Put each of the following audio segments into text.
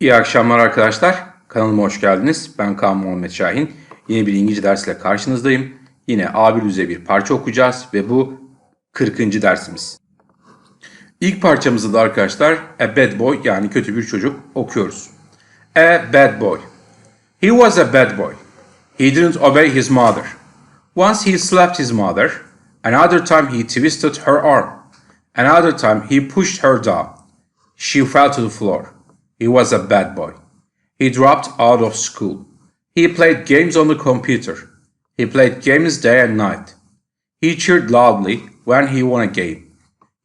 İyi akşamlar arkadaşlar. Kanalıma hoş geldiniz. Ben Kaan Muhammed Şahin. Yeni bir İngilizce dersiyle karşınızdayım. Yine A1 düzey bir parça okuyacağız ve bu 40. dersimiz. İlk parçamızı da arkadaşlar A Bad Boy yani kötü bir çocuk okuyoruz. A bad boy. He was a bad boy. He didn't obey his mother. Once he slapped his mother. Another time he twisted her arm. Another time he pushed her down. She fell to the floor. He was a bad boy. He dropped out of school. He played games on the computer. He played games day and night. He cheered loudly when he won a game.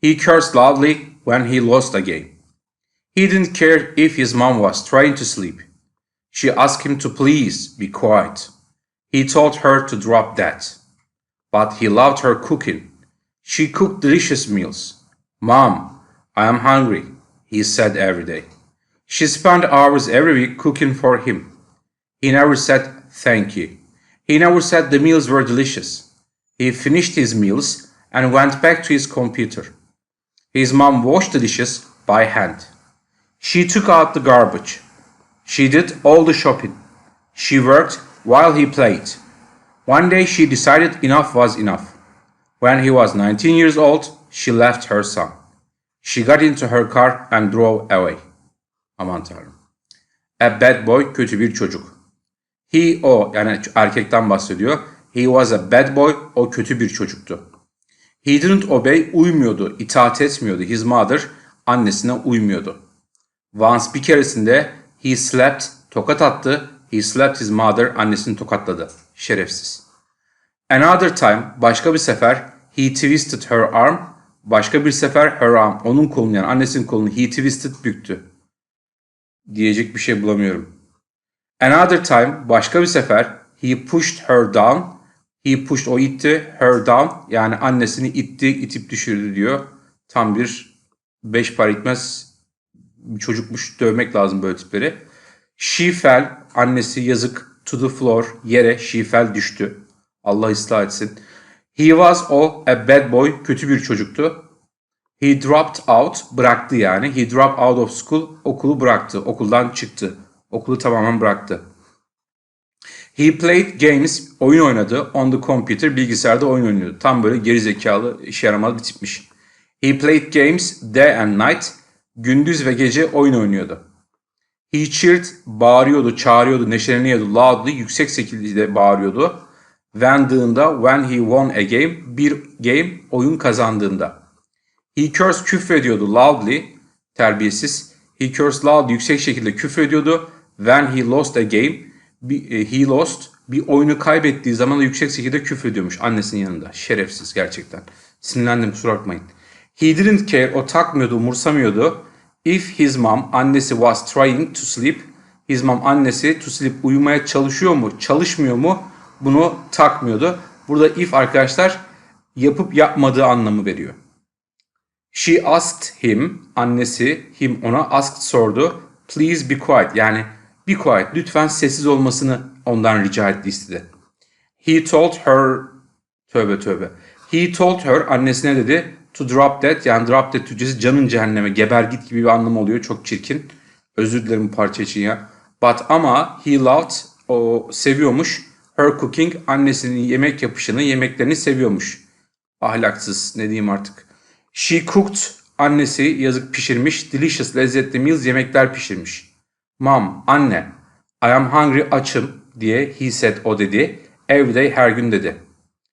He cursed loudly when he lost a game. He didn't care if his mom was trying to sleep. She asked him to please be quiet. He told her to drop that. But he loved her cooking. She cooked delicious meals. Mom, I am hungry, he said every day. She spent hours every week cooking for him. He never said thank you. He never said the meals were delicious. He finished his meals and went back to his computer. His mom washed the dishes by hand. She took out the garbage. She did all the shopping. She worked while he played. One day she decided enough was enough. When he was 19 years old, she left her son. She got into her car and drove away. Aman tanrım. A bad boy kötü bir çocuk. He o yani erkekten bahsediyor. He was a bad boy o kötü bir çocuktu. He didn't obey uymuyordu, itaat etmiyordu. His mother annesine uymuyordu. Once bir keresinde he slapped tokat attı. He slapped his mother annesini tokatladı. Şerefsiz. Another time başka bir sefer he twisted her arm. Başka bir sefer her arm onun kolunu yani annesinin kolunu he twisted büktü. Diyecek bir şey bulamıyorum. Another time başka bir sefer he pushed her down. He pushed o itti her down yani annesini itti itip düşürdü diyor. Tam bir beş par itmez bir çocukmuş dövmek lazım böyle tipleri. She fell annesi yazık to the floor yere she fell düştü. Allah ıslah etsin. He was o a bad boy kötü bir çocuktu. He dropped out bıraktı yani. He dropped out of school okulu bıraktı. Okuldan çıktı. Okulu tamamen bıraktı. He played games oyun oynadı on the computer bilgisayarda oyun oynuyordu. Tam böyle geri zekalı işe yaramaz bir tipmiş. He played games day and night gündüz ve gece oyun oynuyordu. He cheered bağırıyordu, çağırıyordu, neşeleniyordu. Loudly yüksek şekilde bağırıyordu. When'dığında when he won a game bir game oyun kazandığında. He cursed küfrediyordu loudly terbiyesiz. He cursed loud yüksek şekilde küfrediyordu. When he lost a game e, he lost bir oyunu kaybettiği zaman da yüksek şekilde küfrediyormuş annesinin yanında. Şerefsiz gerçekten. Sinirlendim kusura bakmayın. He didn't care o takmıyordu umursamıyordu. If his mom annesi was trying to sleep his mom annesi to sleep uyumaya çalışıyor mu çalışmıyor mu bunu takmıyordu. Burada if arkadaşlar yapıp yapmadığı anlamı veriyor. She asked him, annesi him ona asked sordu. Please be quiet yani be quiet lütfen sessiz olmasını ondan rica etti istedi. He told her tövbe tövbe. He told her annesine dedi to drop that yani drop that Türkçesi canın cehenneme geber git gibi bir anlamı oluyor çok çirkin. Özür dilerim bu parça için ya. But ama he loved o seviyormuş her cooking annesinin yemek yapışını yemeklerini seviyormuş. Ahlaksız ne diyeyim artık. She cooked annesi yazık pişirmiş delicious lezzetli meals yemekler pişirmiş. Mom anne I am hungry açım diye he said o dedi. Every day her gün dedi.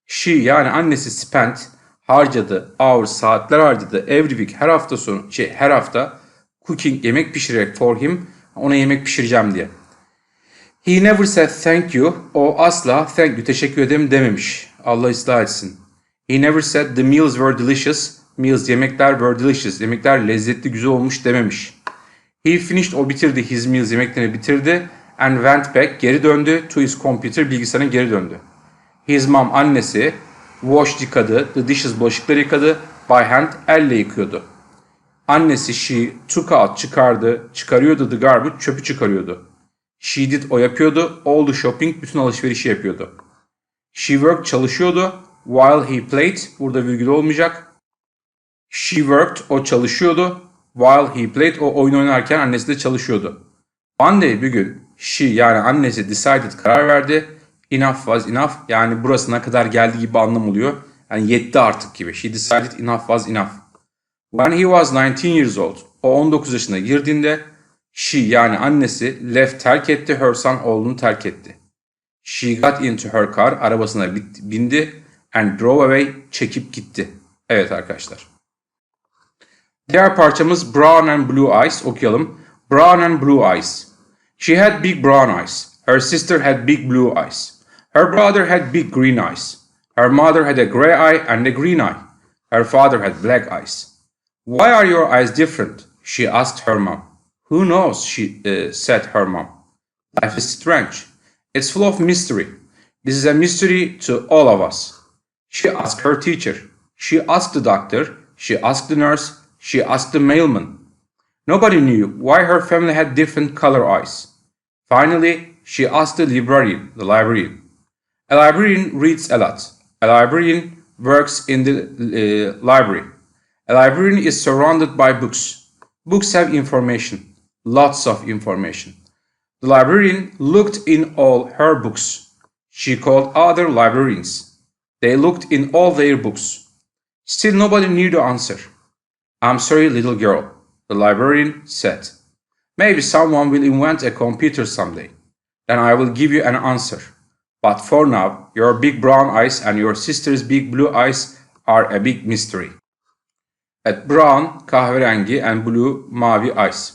She yani annesi spent harcadı hours saatler harcadı every week her hafta sonu şey her hafta cooking yemek pişirerek for him ona yemek pişireceğim diye. He never said thank you. O asla thank you teşekkür ederim dememiş. Allah ıslah etsin. He never said the meals were delicious. Meals yemekler were delicious. Yemekler lezzetli güzel olmuş dememiş. He finished o bitirdi his meals yemeklerini bitirdi and went back geri döndü to his computer bilgisayarına geri döndü. His mom annesi washed yıkadı the dishes bulaşıkları yıkadı by hand elle yıkıyordu. Annesi she took out çıkardı çıkarıyordu the garbage çöpü çıkarıyordu. She did o yapıyordu all the shopping bütün alışverişi yapıyordu. She worked çalışıyordu while he played burada virgül olmayacak. She worked o çalışıyordu while he played o oyun oynarken annesi de çalışıyordu. One day bir gün she yani annesi decided karar verdi. Enough was enough yani burasına kadar geldi gibi anlam oluyor. Yani yetti artık gibi. She decided enough was enough. When he was 19 years old, o 19 yaşına girdiğinde she yani annesi left terk etti, her son oğlunu terk etti. She got into her car, arabasına bindi and drove away, çekip gitti. Evet arkadaşlar. Diğer parçamız Brown and Blue Eyes okuyalım. Brown and Blue Eyes. She had big brown eyes. Her sister had big blue eyes. Her brother had big green eyes. Her mother had a gray eye and a green eye. Her father had black eyes. Why are your eyes different? She asked her mom. Who knows? She uh, said her mom. Life is strange. It's full of mystery. This is a mystery to all of us. She asked her teacher. She asked the doctor. She asked the nurse. She asked the mailman. Nobody knew why her family had different color eyes. Finally, she asked the librarian, the librarian. A librarian reads a lot. A librarian works in the uh, library. A librarian is surrounded by books. Books have information, lots of information. The librarian looked in all her books. She called other librarians. They looked in all their books. Still nobody knew the answer. I'm sorry, little girl, the librarian said. Maybe someone will invent a computer someday. Then I will give you an answer. But for now, your big brown eyes and your sister's big blue eyes are a big mystery. Evet, brown kahverengi and blue mavi eyes.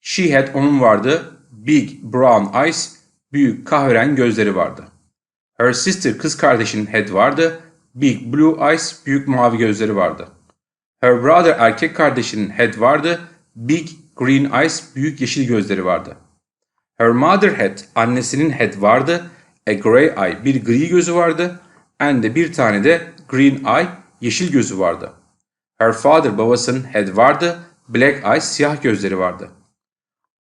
She had onun vardı big brown eyes büyük kahverengi gözleri vardı. Her sister kız kardeşinin head vardı big blue eyes büyük mavi gözleri vardı. Her brother erkek kardeşinin head vardı big green eyes büyük yeşil gözleri vardı. Her mother had annesinin head vardı a gray eye bir gri gözü vardı and de bir tane de green eye yeşil gözü vardı. Her father babasının head vardı. Black eyes siyah gözleri vardı.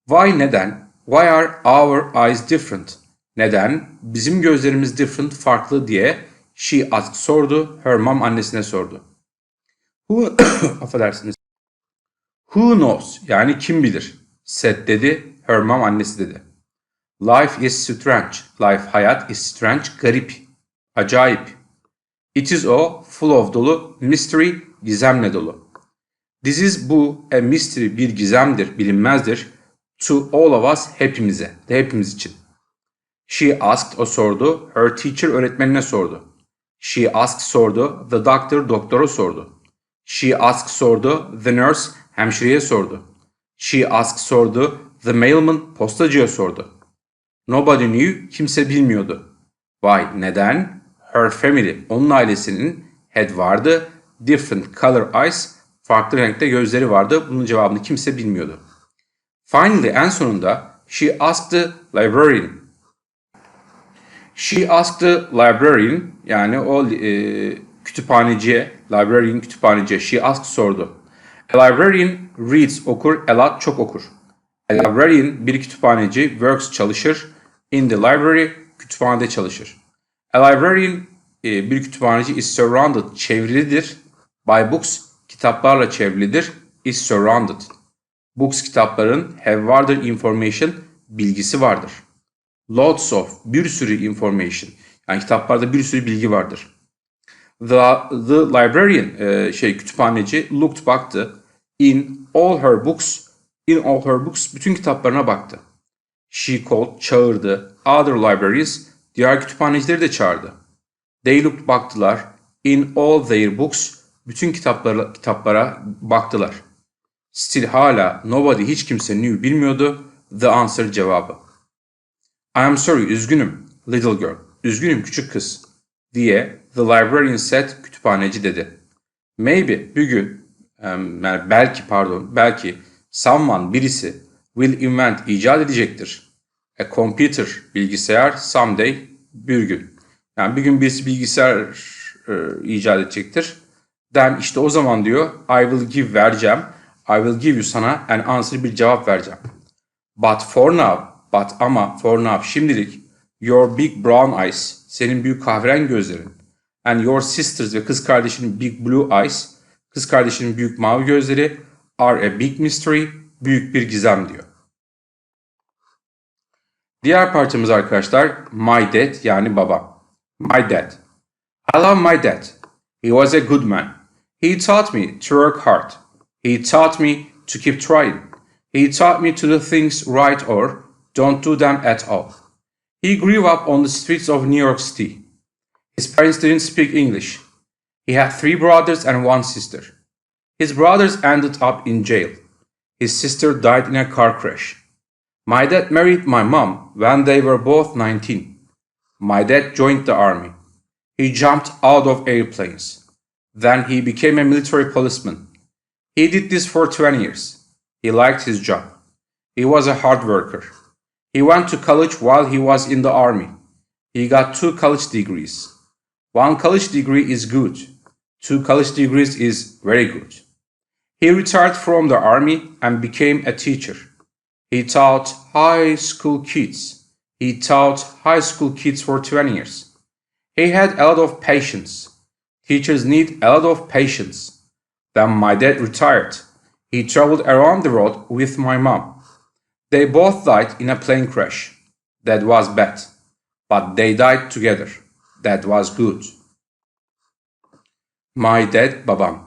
Why neden? Why are our eyes different? Neden? Bizim gözlerimiz different farklı diye she asked sordu. Her mom annesine sordu. Who affedersiniz. Who knows? Yani kim bilir? Said dedi. Her mom annesi dedi. Life is strange. Life hayat is strange. Garip. Acayip. It is o full of dolu mystery gizemle dolu. This is bu a mystery bir gizemdir, bilinmezdir. To all of us hepimize, de hepimiz için. She asked o sordu, her teacher öğretmenine sordu. She asked sordu, the doctor doktora sordu. She asked sordu, the nurse hemşireye sordu. She asked sordu, the mailman postacıya sordu. Nobody knew, kimse bilmiyordu. Why, neden? Her family, onun ailesinin head vardı. Different color eyes, farklı renkte gözleri vardı. Bunun cevabını kimse bilmiyordu. Finally, en sonunda she asked the librarian. She asked the librarian, yani o e, kütüphaneciye, librarian kütüphaneciye, she asked sordu. A librarian reads okur, a lot çok okur. A librarian bir kütüphaneci works çalışır. In the library kütüphanede çalışır. A librarian e, bir kütüphaneci is surrounded çevrilidir. By books kitaplarla çevrilidir. Is surrounded. Books kitapların have vardır information bilgisi vardır. Lots of bir sürü information. Yani kitaplarda bir sürü bilgi vardır. The, the librarian e, şey kütüphaneci looked baktı. In all her books in all her books bütün kitaplarına baktı. She called çağırdı. Other libraries diğer kütüphanecileri de çağırdı. They looked baktılar. In all their books bütün kitaplara, kitaplara baktılar. Still hala nobody hiç kimse knew bilmiyordu the answer cevabı. I am sorry üzgünüm little girl. Üzgünüm küçük kız diye the librarian said kütüphaneci dedi. Maybe bir gün yani belki pardon belki someone birisi will invent icat edecektir. A computer bilgisayar someday bir gün. Yani bir gün birisi bilgisayar e, icat edecektir. Then işte o zaman diyor I will give vereceğim. I will give you sana an answer bir cevap vereceğim. But for now, but ama for now şimdilik your big brown eyes senin büyük kahverengi gözlerin and your sisters ve kız kardeşinin big blue eyes kız kardeşinin büyük mavi gözleri are a big mystery büyük bir gizem diyor. Diğer parçamız arkadaşlar my dad yani baba. My dad. I love my dad. He was a good man. He taught me to work hard. He taught me to keep trying. He taught me to do things right or don't do them at all. He grew up on the streets of New York City. His parents didn't speak English. He had three brothers and one sister. His brothers ended up in jail. His sister died in a car crash. My dad married my mom when they were both 19. My dad joined the army. He jumped out of airplanes. Then he became a military policeman. He did this for 20 years. He liked his job. He was a hard worker. He went to college while he was in the army. He got two college degrees. One college degree is good. Two college degrees is very good. He retired from the army and became a teacher. He taught high school kids. He taught high school kids for 20 years. He had a lot of patience. Teachers need a lot of patience. Then my dad retired. He traveled around the world with my mom. They both died in a plane crash. That was bad. But they died together. That was good. My dad, babam.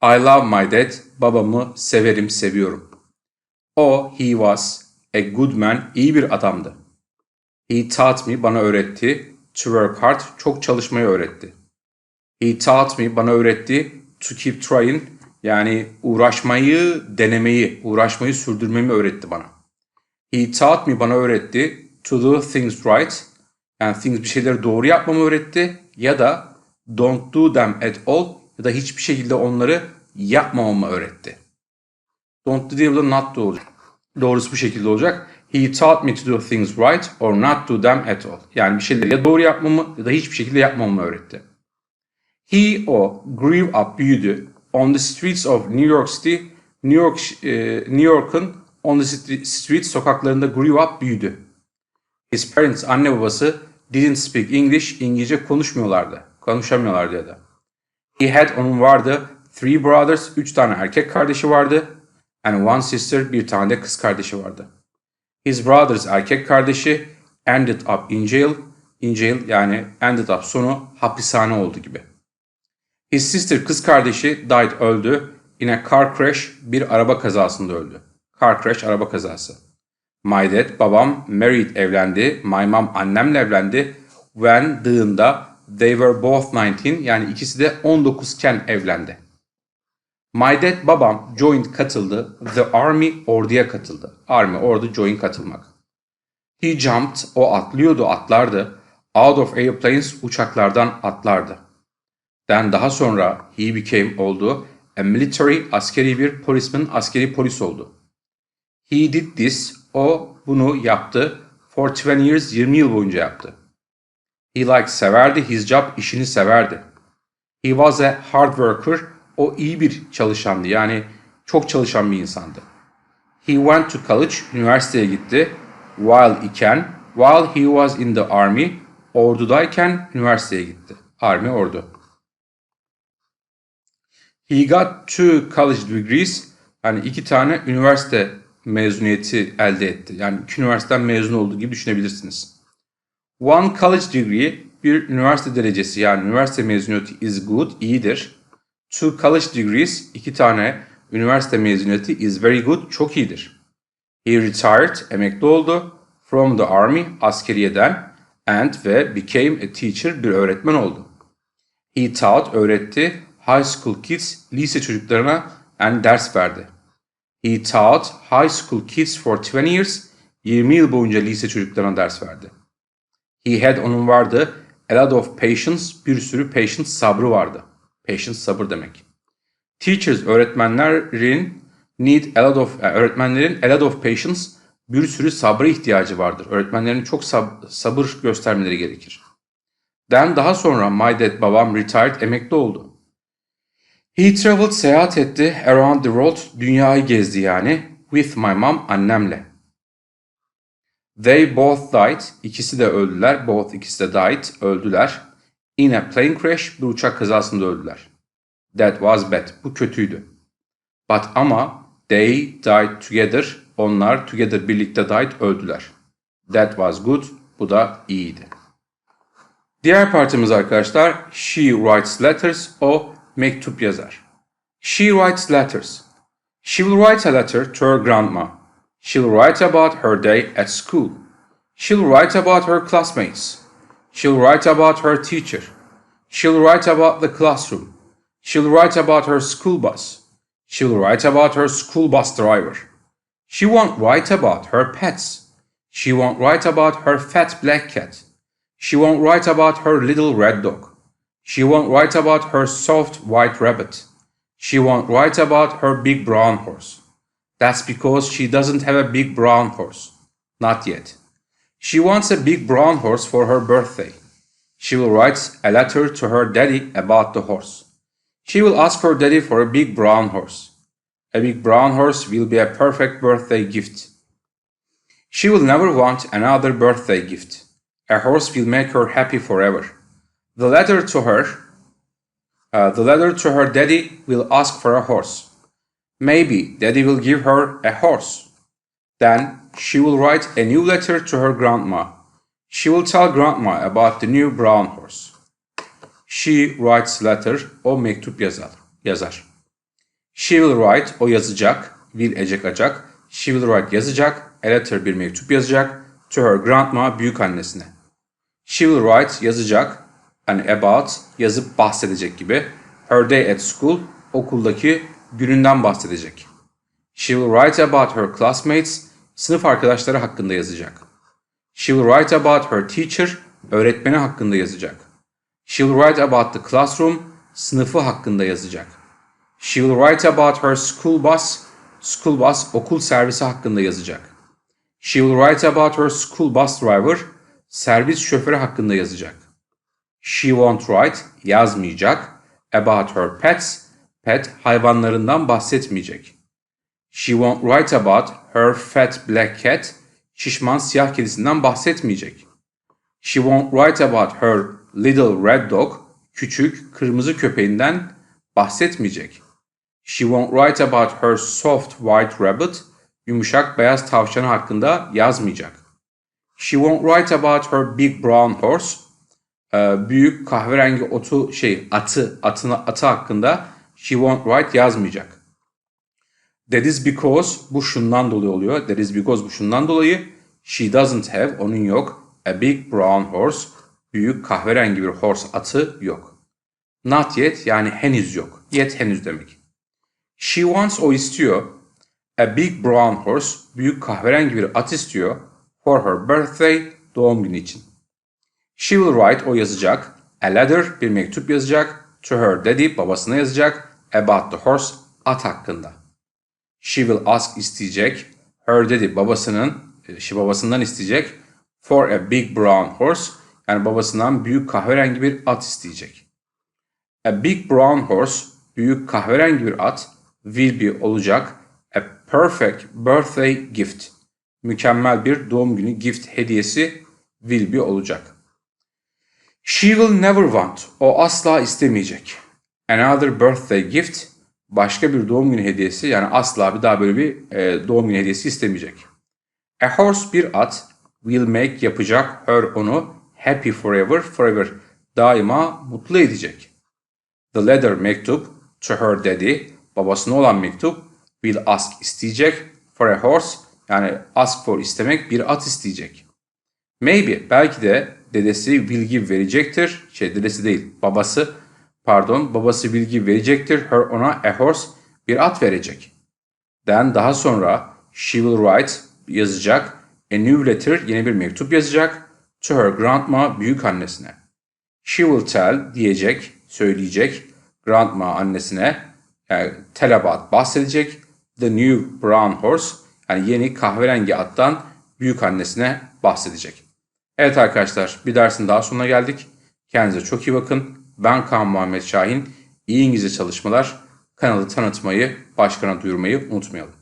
I love my dad. Babamı severim, seviyorum. O, he was a good man, iyi bir adamdı. He taught me, bana öğretti. To work hard, çok çalışmayı öğretti. He taught me, bana öğretti. To keep trying, yani uğraşmayı, denemeyi, uğraşmayı sürdürmemi öğretti bana. He taught me, bana öğretti. To do things right, yani things bir şeyleri doğru yapmamı öğretti. Ya da don't do them at all, ya da hiçbir şekilde onları yapmamamı öğretti. Don't do değil de not do olacak. Doğrusu bu şekilde olacak. He taught me to do things right or not do them at all. Yani bir şeyleri ya doğru yapmamı ya da hiçbir şekilde yapmamamı öğretti. He o grew up büyüdü on the streets of New York City. New York e, New York'un on the street sokaklarında grew up büyüdü. His parents anne babası didn't speak English. İngilizce konuşmuyorlardı. Konuşamıyorlardı ya da. He had onun vardı three brothers. Üç tane erkek kardeşi vardı. And one sister. Bir tane de kız kardeşi vardı. His brothers erkek kardeşi ended up in jail. In jail yani ended up sonu hapishane oldu gibi. His sister kız kardeşi died öldü. In a car crash bir araba kazasında öldü. Car crash araba kazası. My dad babam married evlendi. My mom annemle evlendi. When dığında they were both 19 yani ikisi de 19 iken evlendi. My dad babam joined katıldı. The army orduya katıldı. Army ordu join katılmak. He jumped o atlıyordu atlardı. Out of airplanes uçaklardan atlardı. Then daha sonra he became oldu. A military askeri bir policeman askeri polis oldu. He did this o bunu yaptı. For 20 years 20 yıl boyunca yaptı. He liked severdi his job işini severdi. He was a hard worker o iyi bir çalışandı. Yani çok çalışan bir insandı. He went to college, üniversiteye gitti. While iken, while he was in the army, ordudayken üniversiteye gitti. Army ordu. He got two college degrees, yani iki tane üniversite mezuniyeti elde etti. Yani iki üniversiteden mezun olduğu gibi düşünebilirsiniz. One college degree, bir üniversite derecesi yani üniversite mezuniyeti is good, iyidir. Two college degrees, iki tane üniversite mezuniyeti is very good, çok iyidir. He retired, emekli oldu. From the army, askeriyeden and ve became a teacher, bir öğretmen oldu. He taught, öğretti. High school kids, lise çocuklarına and ders verdi. He taught high school kids for 20 years, 20 yıl boyunca lise çocuklarına ders verdi. He had, onun vardı, a lot of patience, bir sürü patience, sabrı vardı. Patience sabır demek. Teachers öğretmenlerin need a lot of yani öğretmenlerin a lot of patience bir sürü sabra ihtiyacı vardır. Öğretmenlerin çok sab- sabır göstermeleri gerekir. Then daha sonra my dad babam retired emekli oldu. He traveled seyahat etti around the world dünyayı gezdi yani with my mom annemle. They both died ikisi de öldüler both ikisi de died öldüler. In a plane crash bir uçak kazasında öldüler. That was bad. Bu kötüydü. But ama they died together. Onlar together birlikte died öldüler. That was good. Bu da iyiydi. Diğer partimiz arkadaşlar she writes letters o mektup yazar. She writes letters. She will write a letter to her grandma. She'll write about her day at school. She'll write about her classmates. She'll write about her teacher. She'll write about the classroom. She'll write about her school bus. She'll write about her school bus driver. She won't write about her pets. She won't write about her fat black cat. She won't write about her little red dog. She won't write about her soft white rabbit. She won't write about her big brown horse. That's because she doesn't have a big brown horse. Not yet. She wants a big brown horse for her birthday. She will write a letter to her daddy about the horse. She will ask her daddy for a big brown horse. A big brown horse will be a perfect birthday gift. She will never want another birthday gift. A horse will make her happy forever. The letter to her, uh, the letter to her daddy will ask for a horse. Maybe daddy will give her a horse. Then she will write a new letter to her grandma. She will tell grandma about the new brown horse. She writes letter, o mektup yazar. yazar. She will write, o yazacak, will ecek acak. She will write yazacak, a letter bir mektup yazacak to her grandma büyük annesine. She will write yazacak, hani about yazıp bahsedecek gibi. Her day at school okuldaki gününden bahsedecek. She will write about her classmates sınıf arkadaşları hakkında yazacak. She will write about her teacher öğretmeni hakkında yazacak. She will write about the classroom sınıfı hakkında yazacak. She will write about her school bus school bus okul servisi hakkında yazacak. She will write about her school bus driver servis şoförü hakkında yazacak. She won't write yazmayacak about her pets pet hayvanlarından bahsetmeyecek. She won't write about her fat black cat şişman siyah kedisinden bahsetmeyecek. She won't write about her little red dog küçük kırmızı köpeğinden bahsetmeyecek. She won't write about her soft white rabbit yumuşak beyaz tavşanı hakkında yazmayacak. She won't write about her big brown horse büyük kahverengi otu şey atı atını atı hakkında she won't write yazmayacak. That is because bu şundan dolayı oluyor. That is because bu şundan dolayı she doesn't have onun yok a big brown horse büyük kahverengi bir horse atı yok. Not yet yani henüz yok. Yet henüz demek. She wants o istiyor. A big brown horse büyük kahverengi bir at istiyor for her birthday doğum günü için. She will write o yazacak. A letter bir mektup yazacak. To her daddy babasına yazacak. About the horse at hakkında. She will ask isteyecek. Her daddy babasının she babasından isteyecek. For a big brown horse yani babasından büyük kahverengi bir at isteyecek. A big brown horse büyük kahverengi bir at will be olacak. A perfect birthday gift. Mükemmel bir doğum günü gift hediyesi will be olacak. She will never want. O asla istemeyecek. Another birthday gift. Başka bir doğum günü hediyesi. Yani asla bir daha böyle bir e, doğum günü hediyesi istemeyecek. A horse bir at will make yapacak her onu happy forever forever daima mutlu edecek. The letter mektup to her daddy babasına olan mektup will ask isteyecek for a horse yani ask for istemek bir at isteyecek. Maybe belki de dedesi bilgi verecektir. Şey dedesi değil babası pardon babası bilgi verecektir. Her ona a horse bir at verecek. Then daha sonra she will write yazacak a new letter yeni bir mektup yazacak to her grandma büyük annesine. She will tell diyecek söyleyecek grandma annesine yani tell about bahsedecek the new brown horse yani yeni kahverengi attan büyük annesine bahsedecek. Evet arkadaşlar bir dersin daha sonuna geldik. Kendinize çok iyi bakın. Ben Kaan Muhammed Şahin. İyi İngilizce çalışmalar. Kanalı tanıtmayı, başkana duyurmayı unutmayalım.